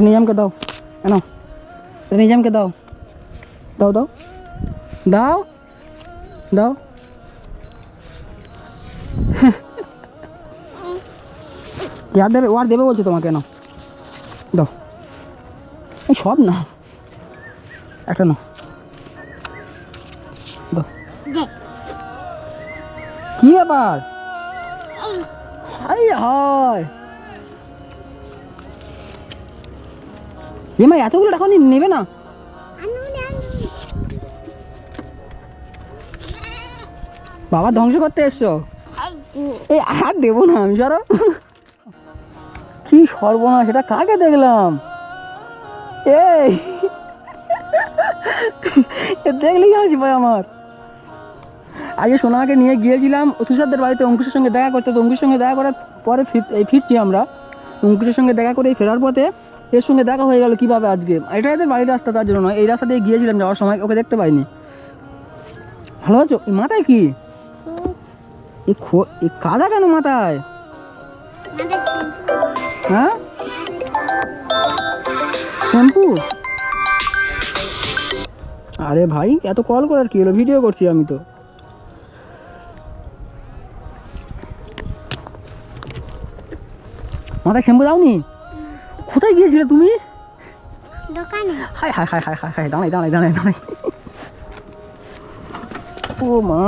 এটা নিজামকে দাও। কেন এটা নিজামকে দাও। দাও দাও। দাও। দাও। ইয়ার দেবে ওয়ার দেবে বলছে তোমাকে না দাও। এই সব না। একটা না দাও। কি ব্যাপার? হাই হায়। এমা এতগুলো টাকা নেবে না? বাবা ধ্বংস করতে এসছো? এই আর দেবো না আমি সরো। কি সর্বনাশ সেটা কাকে দেখলাম? এই। এ দেখলেই হাসি ভাই আমার? আগে সোনাকে নিয়ে গিয়েছিলাম তুষারদের বাড়িতে অঙ্কুশের সঙ্গে দেখা করতে তো অঙ্কুশের সঙ্গে দেখা করার পরে ফির- এই ফিরছি আমরা। অঙ্কুশের সঙ্গে দেখা করে ফেরার পথে এর সঙ্গে দেখা হয়ে গেল কীভাবে আজকে? এটা এদের বাড়ির রাস্তা, তার জন্য নয়। এই রাস্তা দিয়ে গিয়েছিলাম যাওয়ার সময়, ওকে দেখতে পাইনি। ভালো আছো? মাথায় কি? এই কাদা কেন মাথায়? হ্যাঁ? শ্যাম্পু? আরে ভাই, এত কল করার কি হলো? ভিডিও করছি আমি তো। মাথায় শ্যাম্পু দাওনি? কোথায় গিয়েছিলে তুমি? দোকানে। হাই হাই হাই হাই হাই হাই দাঁড়াই দাঁড়াই দাঁড়াই দাঁড়াই। ও মা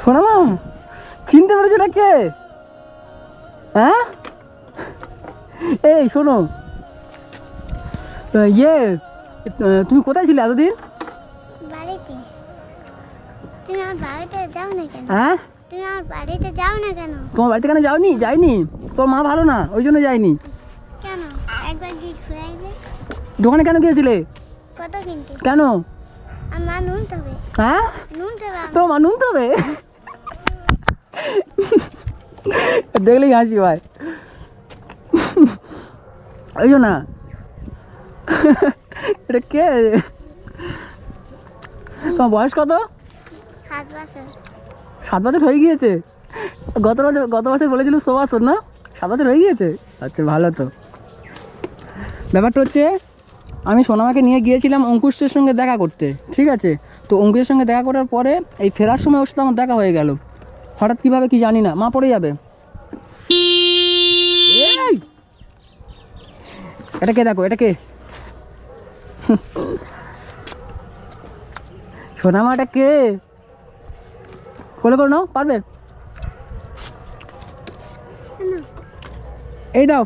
শোনো মা চিনতে পেরেছ এটা কে হ্যাঁ? এই শোনো। ইয়ে তুমি কোথায় ছিলে এতদিন? বাড়িতে। তুমি আমার বাড়িতে যাও না কেন? হ্যাঁ? তুমি আমার বাড়িতে যাও না কেন? তোমার বাড়িতে কেন যাওনি? যাইনি। তোর মা ভালো না ওই জন্য যাইনি কেন একবার গিয়ে ঘুরে আসবে দোকানে কেন গিয়েছিলে? কত কিনতে? কেন? আমার নুন তবে। হ্যাঁ? নুন তবে দেখলেই হাসি ভাই ওই না এটা কে? তোমার বয়স কত? সাত বছর। সাত বছর হয়ে গিয়েছে? গত বছর গত বছর বলেছিল ছ বছর না? সাত বছর হয়ে গিয়েছে? আচ্ছা ভালো তো। ব্যাপারটা হচ্ছে, আমি সোনামাকে নিয়ে গিয়েছিলাম অঙ্কুশের সঙ্গে দেখা করতে, ঠিক আছে? তো অঙ্কুশের সঙ্গে দেখা করার পরে এই ফেরার সময় ওর আমার দেখা হয়ে গেল। হঠাৎ কীভাবে কি জানি না, মা পড়ে যাবে! এটা কে দেখো, এটা কে? সোনামাটা কে? কোলে করে নাও, পারবে? এই দাও।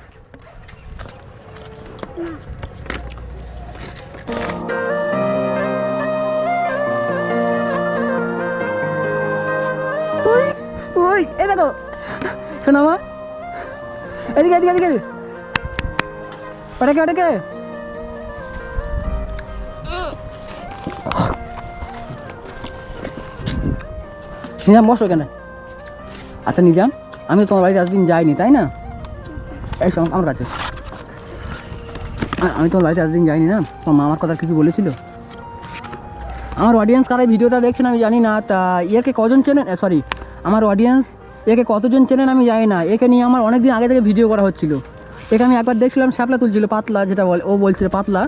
ওটাকে ওটাকে। নিজাম, বসো কেন আচ্ছা নিজাম, আমি তোমার বাড়িতে আজদিন যাইনি, তাই না? এই শোন, আমার কাছে। আমি তোমার বাড়িতে এতদিন যাইনি না। তো মা আমার কথা কিছু বলেছিল। আমার অডিয়েন্স কারা এই ভিডিওটা দেখছেন আমি জানি না। তা একে কজন চেনেন? সরি আমার অডিয়েন্স একে কতজন চেনেন আমি জানি না। একে নিয়ে আমার অনেক দিন আগে থেকে ভিডিও করা হচ্ছিল। একে আমি একবার দেখছিলাম শ্যাপলা তুলছিল, পাতলা যেটা বলে, ও বলছিল পাতলা।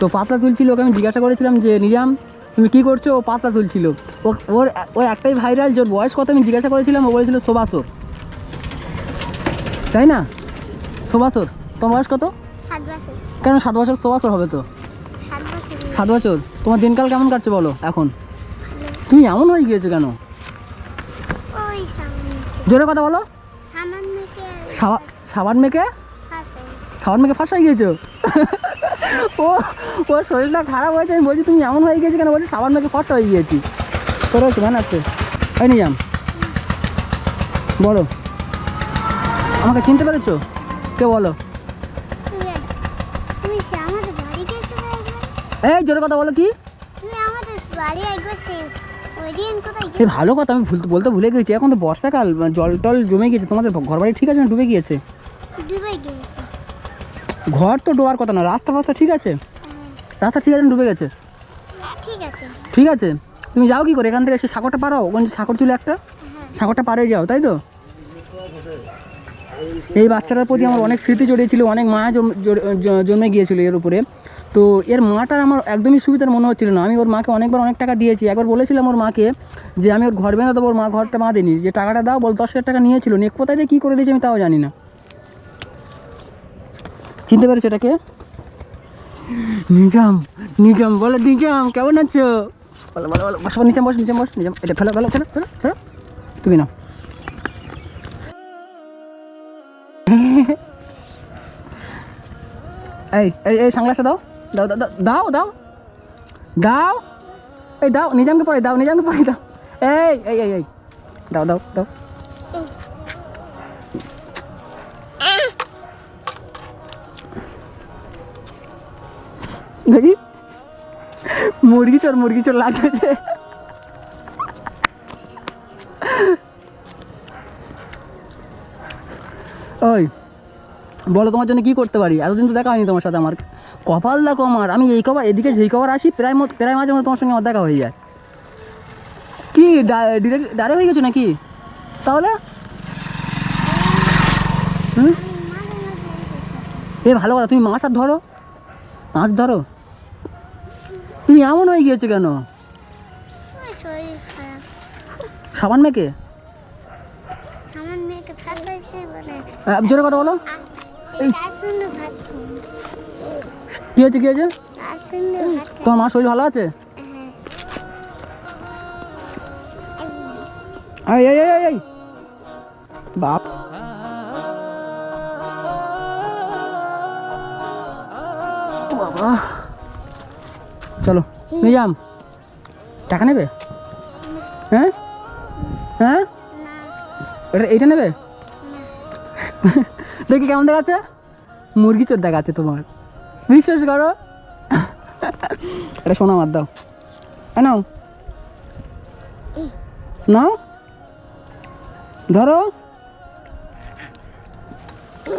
তো পাতলা তুলছিল, ওকে আমি জিজ্ঞাসা করেছিলাম যে, নিজাম, তুমি কী করছ? ও পাতলা তুলছিল। ওর ওর একটাই ভাইরাল যে বয়স কত আমি জিজ্ঞাসা করেছিলাম, ও বলেছিল সোবাসর। তাই না? সোবাসর। তোমার বয়স কত? কেন সাত বছর? ছ বছর হবে তো। সাত বছর। তোমার দিনকাল কেমন কাটছে বলো এখন? তুমি এমন হয়ে গিয়েছো কেন? জোরে কথা বলো। সাবান পাশে সাবান মেখে ফাঁস হয়ে গিয়েছো? ও ওর শরীরটা খারাপ হয়েছে আমি বলছি তুমি এমন হয়ে গিয়েছি কেন? বলছি সাবান মেখে ফাঁস হয়ে গিয়েছি। তোর হচ্ছে ম্যান আছে? এই নিজাম বলো। আমাকে চিনতে পেরেছ? কে বলো তুমি তুমি সে আমাদের বাড়ি গেছিলে একবার এই জোরে কথা বলো কি? সে ভালো কথা আমি ভুলতে বলতে ভুলে গেছি। এখন তো বর্ষাকাল জল টল জমে গিয়েছে তোমাদের ঘর বাড়ি ঠিক আছে না ডুবে গিয়েছে? ঘর তো ডোয়ার কথা না রাস্তা ফাস্তা ঠিক আছে? রাস্তা ঠিক আছে ডুবে গেছে? ঠিক আছে। তুমি যাও কি করে? এখান থেকে এসে সাঁকরটা পারো ওখানে যে সাঁকর ছিল একটা? হ্যাঁ। সাঁকরটা পারে যাও তাই তো? এই বাচ্চাটার প্রতি আমার অনেক স্মৃতি জড়িয়েছিল, অনেক জ- জন্মে গিয়েছিল এর উপরে। তো এর মাটার আমার একদমই সুবিধার মনে হচ্ছিল না। আমি ওর মাকে অনেকবার অনেক টাকা দিয়েছি। একবার বলেছিলাম ওর মাকে যে, আমি ওর ঘর বেঁধে দেবো, ওর মা ঘরটা মা বাঁধেনি। যে, টাকাটা দাও, বল দশ হাজার টাকা নিয়েছিল। নিয়ে কোথায় দিয়ে কী করে দিয়েছে আমি তাও জানি না। চিনতে পেরেছ এটাকে? নিজাম নিজাম, বলো নিজাম, কেমন আছো? বলো বলো বলো, বস, নিজাম বস নিজাম বস, নিজাম। এটা ফেলো ফেলো ফেলো ফেলো ফেলো। তুমি না এই এই এই সাংলাসটা দাও। দাও দাও দাও, দাও এই দাও নিজামকে পড়ে দাও নিজামকে পড়ে দাও। এই এই এই এই। দাও দাও দাও। দেখি। মুরগি চোর মুরগি চোর লাগছে। ওই। বলো তোমার জন্য কী করতে পারি? এতদিন তো দেখা হয়নি তোমার সাথে আমার। কপাল দেখো আমার। আমি এই কবার এদিকে যেই কবার আসি প্রায় মত- প্রায় মাঝে মধ্যে তোমার সঙ্গে আমার দেখা হয়ে যায়। কি ডিরেক্ট ডাইরেক্ট হয়ে গেছো নাকি? তাহলে? হুম? এ ভালো কথা তুমি মাছ আর ধরো। মাছ ধরো। তুমি এমন হয়ে গিয়েছো কেন? সাবান মেয়েকে আহ, জোরে কথা বলো। কী হয়েছে কী হয়েছে? তোমার মার শরীর ভালো আছে? হ্যাঁ। বাপ। বাবা। চলো নিজাম টাকা নেবে? হ্যাঁ? হ্যাঁ? এটা এইটা নেবে? দেখি কেমন দেখাচ্ছে? মুরগি চোর দেখাচ্ছে তোমার। বিশ্বাস করো। এটা শোনা মার দাও। নাও। নাও। ধরো।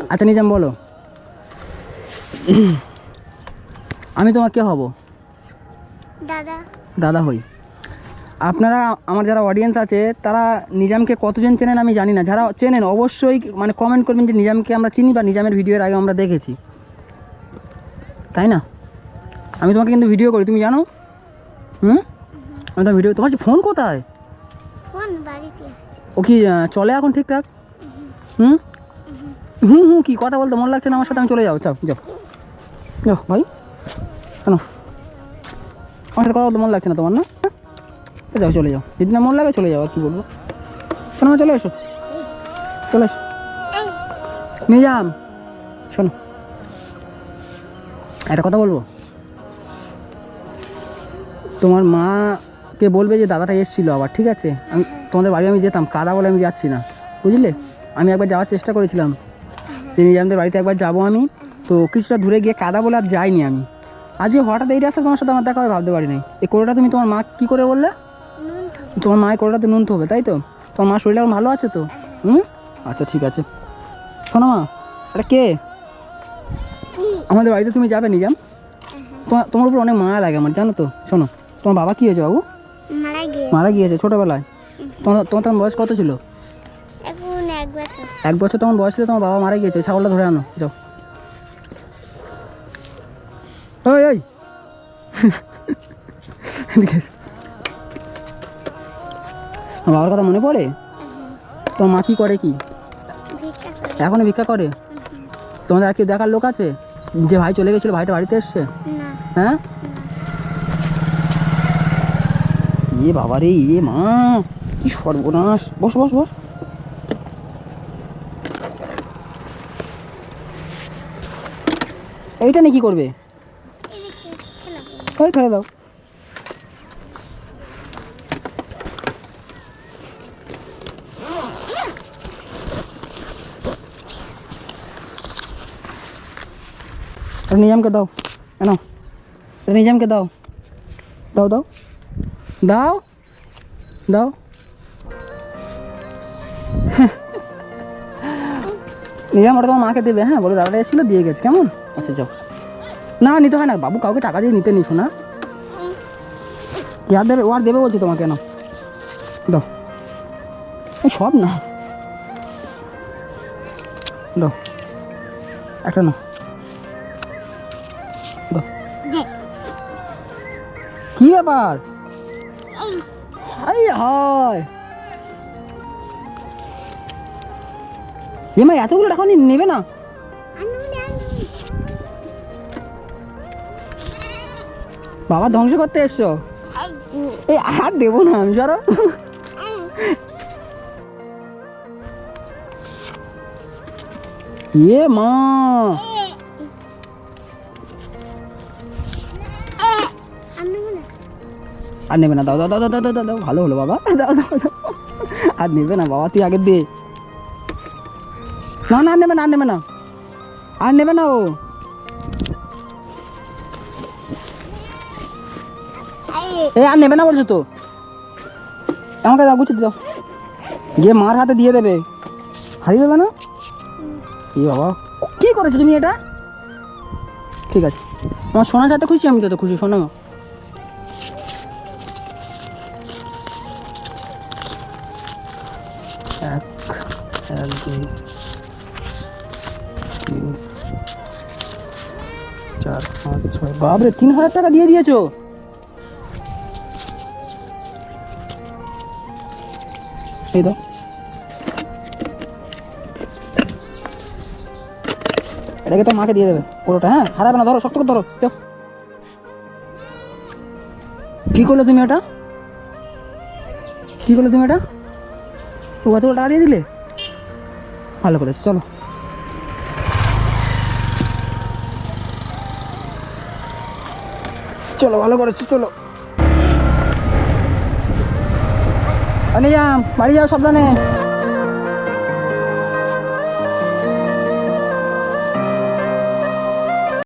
আচ্ছা নিজাম বলো। আমি তোমার কে হব? দাদা। দাদা হই। আপনারা আমার যারা অডিয়েন্স আছে তারা নিজামকে কতজন চেনেন আমি জানি না। যারা চেনেন অবশ্যই মানে কমেন্ট করবেন যে নিজামকে আমরা চিনি বা নিজামের ভিডিওর আগে আমরা দেখেছি। তাই না? আমি তোমাকে কিন্তু ভিডিও করি তুমি জানো? হুম? আমি তোমার ভিডিও তোমার ফোন কোথায়? ও কি চলে এখন ঠিকঠাক? হুম? হুম হুম কি কথা বলতে মন লাগছে না আমার সাথে আমি চলে যাও যাও যাও। যাও ভাই। কেন আমার সাথে কথা বলতে মন লাগছে না তোমার না? যাও, চলে যাও। যদি না মন লাগে চলে যাও, আর কি বলব? শোনো চলে এসো। চলে এসো। নিজাম, শোনো। একটা কথা বলব? তোমার মাকে বলবে যে দাদাটা এসেছিল আবার, ঠিক আছে? আমি, তোমাদের বাড়ি আমি যেতাম, কাদা বলে আমি যাচ্ছি না। বুঝলে? আমি একবার যাওয়ার চেষ্টা করেছিলাম। যে নিজামদের বাড়িতে একবার যাব আমি। তো কিছুটা দূরে গিয়ে কাদা বলে আর যাইনি আমি। আজকে হঠাৎ এই রাস্তা তোমার সাথে আমার দেখা হবে, ভাবতে পারি নাই এই কোটোটা তুমি তোমার মা কী করে বললে? তোমার মায়ের কোটোটাতে নুনতে হবে তাই তো? তোমার মা শরীর এখন ভালো আছে তো? হুম? আচ্ছা ঠিক আছে। শোনো মা এটা কে? আমাদের বাড়িতে তুমি যাবে নিজাম তোমার তোমার উপর অনেক মায়া লাগে আমার জানো তো? শোনো তোমার বাবা কী হয়েছে বাবু? মারা গিয়েছে। ছোটোবেলায়? তোমার তোমার তখন বয়স কত ছিল? এক বছর। তখন বয়স ছিল তোমার বাবা মারা গিয়েছে ছাগলটা ধরে আনো যাও। ওই ওই। তোমার বাবার কথা মনে পড়ে? তোমার মা কী করে কি? ভিক্ষা করে। এখনও ভিক্ষা করে? তোমাদের আর কি দেখার লোক আছে? যে ভাই চলে গেছিল ভাইটা বাড়িতে এসছে? হ্যাঁ? ইয়ে বাবা রে ইয়ে মা কি সর্বনাশ। বস বস বস। এইটা নিয়ে কি করবে? ওই ফেলে দাও। নিজামকে দাও। কেন নিজামকে দাও। দাও দাও। দাও। দাও। নিজাম ওটা তোমার মাকে দেবে হ্যাঁ? বলো দাদাটা এসেছিল দিয়ে গেছে। কেমন? আচ্ছা যাও। না নিতে হয় না। বাবু কাউকে টাকা দিয়ে নিতে নিস না। ইয়ার দেবে ও আর দেবে বলছি তোমাকে কেন দাও। এই সব না। দাও। একটা না কি ব্যাপার? হায়। এমা, এতগুলো নিয়ে নেবে না? বাবা, ধ্বংস করতে এসছো? এই, আর দেবো না আমি, সরো। এ মা। আর নেবে না। দাও দাও দাও দাও দাও দাও ভালো হলো বাবা। দাও দাও আর নেবে না বাবা, তুই আগে দে না না নেবে না, আর নেবে না। আর নেবে না ও। এ, আর নেবে না বলছো তো? আমাকে দাও, গুছিয়ে দাও। গিয়ে মার হাতে দিয়ে দেবে। হারিয়ে দেবে না? এ বাবা, কি করেছ তুমি এটা? ঠিক আছে। আমার সোনা চাতে খুশি, আমি তো খুশি, শোনো। চার পাঁচ ছয়। বাবরে তিন হাজার টাকা দিয়ে দিয়েছ? এই দাও। এটাকে তো মাকে দিয়ে দেবে, পুরোটা হ্যাঁ? হারাবে না, ধরো, শক্ত করে ধরো। কি করলে তুমি এটা কি করলে তুমি এটা ও এতগুলো টাকা দিয়ে দিলে? ভালো করেছ, চলো। চলো ভালো করেছ চলো। আনি যাম বাড়ি যাও সাবধানে।